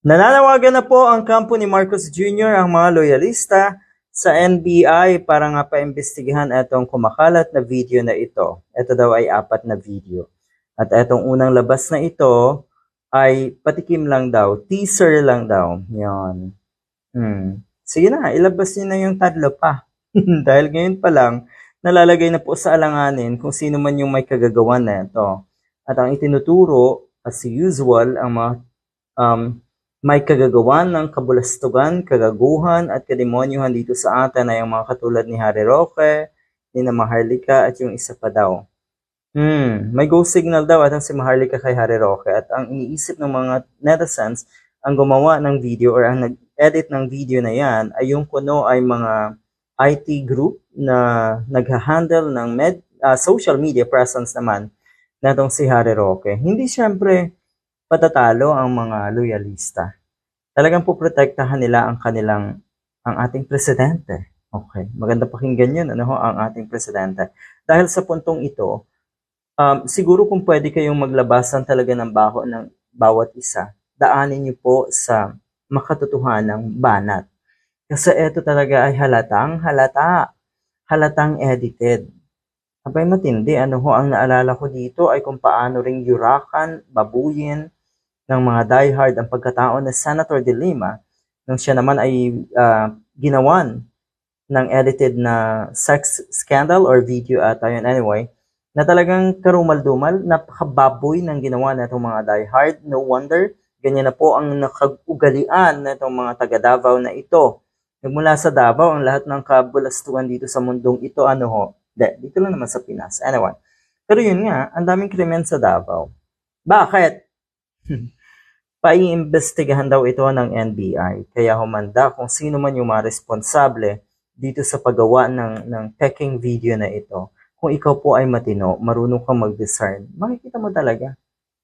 Nananawagan na po ang kampo ni Marcos Jr. ang mga loyalista sa NBI para nga paimbestigahan itong kumakalat na video na ito. Ito daw ay apat na video. At itong unang labas na ito ay patikim lang daw, teaser lang daw. Yan. Hmm. Sige na, ilabas niyo na yung tatlo pa. Dahil ngayon pa lang, nalalagay na po sa alanganin kung sino man yung may kagagawan na ito. At ang itinuturo, as usual, ang mga um, may kagagawan ng kabulastugan, kagaguhan at kademonyuhan dito sa atin ay ang mga katulad ni Harry Roque, ni na Maharlika at yung isa pa daw. Hmm, may go signal daw at ang si Maharlika kay Harry Roque at ang iniisip ng mga netizens ang gumawa ng video or ang nag-edit ng video na yan ay yung kuno ay mga IT group na nagha-handle ng med, ah, social media presence naman na si Harry Roque. Hindi siyempre patatalo ang mga loyalista. Talagang poprotektahan nila ang kanilang, ang ating presidente. Okay, maganda pakinggan yun, ano ho, ang ating presidente. Dahil sa puntong ito, um, siguro kung pwede kayong maglabasan talaga ng baho ng bawat isa, daanin niyo po sa makatotohanang banat. Kasi ito talaga ay halatang halata, halatang edited. Abay matindi, ano ho, ang naalala ko dito ay kung paano ring yurakan, babuyin, ng mga diehard ang pagkatao ni Senator De Lima nung siya naman ay ah, ginawan ng edited na sex scandal or video at ayun anyway na talagang karumal-dumal, napakababoy ng ginawa na itong mga diehard. No wonder, ganyan na po ang nakag-ugalian na itong mga taga Davao na ito. Nagmula sa Davao, ang lahat ng kabulastuhan dito sa mundong ito, ano ho, de, dito lang naman sa Pinas. Anyway, pero yun nga, ang daming krimen sa Davao. Bakit? Paiimbestigahan daw ito ng NBI, kaya humanda kung sino man yung mga responsable dito sa paggawa ng, ng peking video na ito. Kung ikaw po ay matino, marunong kang mag-discern, makikita mo talaga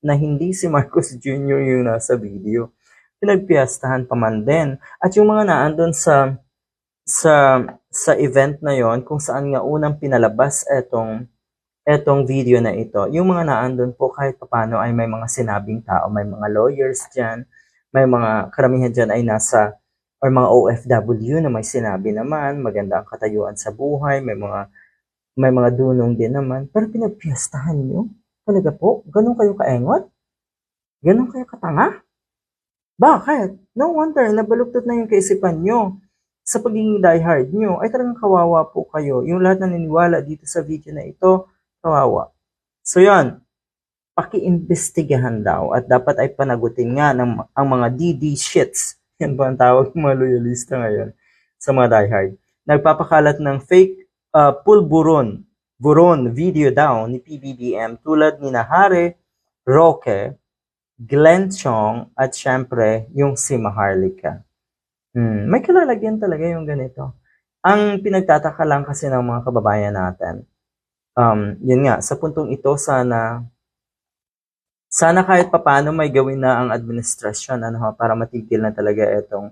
na hindi si Marcos Jr. yung nasa video. Pinagpiyastahan pa man din. At yung mga naandun sa sa sa event na yon kung saan nga unang pinalabas etong etong video na ito, yung mga naandun po kahit papano ay may mga sinabing tao, may mga lawyers dyan, may mga karamihan dyan ay nasa, or mga OFW na may sinabi naman, maganda ang katayuan sa buhay, may mga may mga dunong din naman, pero pinagpiyastahan nyo? Talaga po? Ganun kayo kaengot? Ganun kayo katanga? Bakit? No wonder, nabaluktot na yung kaisipan nyo sa pagiging diehard nyo, ay talagang kawawa po kayo. Yung lahat na niniwala dito sa video na ito, kawawa. So yan, pakiimbestigahan daw at dapat ay panagutin nga ng ang mga DD shits. Yan ba ang tawag ng mga loyalista ngayon sa mga diehard. Nagpapakalat ng fake uh, pulburon buron video daw ni PBBM tulad ni Nahare, Roque, Glenn Chong at syempre yung si Maharlika. Hmm, may kalalagyan talaga yung ganito. Ang pinagtataka lang kasi ng mga kababayan natin, um, yun nga, sa puntong ito, sana, sana kahit papano may gawin na ang administrasyon ano, para matigil na talaga itong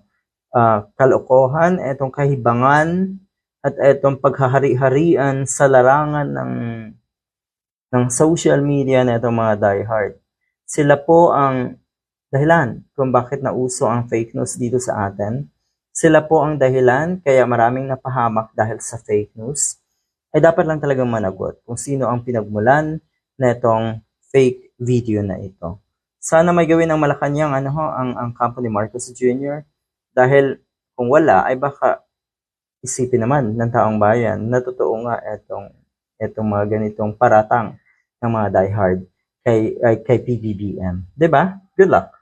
ah, kalokohan, itong kahibangan, at itong paghahari-harian sa larangan ng, ng social media na itong mga diehard. Sila po ang dahilan kung bakit nauso ang fake news dito sa atin. Sila po ang dahilan kaya maraming napahamak dahil sa fake news ay dapat lang talagang managot kung sino ang pinagmulan na itong fake video na ito. Sana may gawin ng Malacanang ano ho, ang, ang kampo ni Marcos Jr. Dahil kung wala, ay baka isipin naman ng taong bayan na totoo nga itong, itong mga ganitong paratang ng mga diehard kay, ay, kay PBBM. ba? Good luck!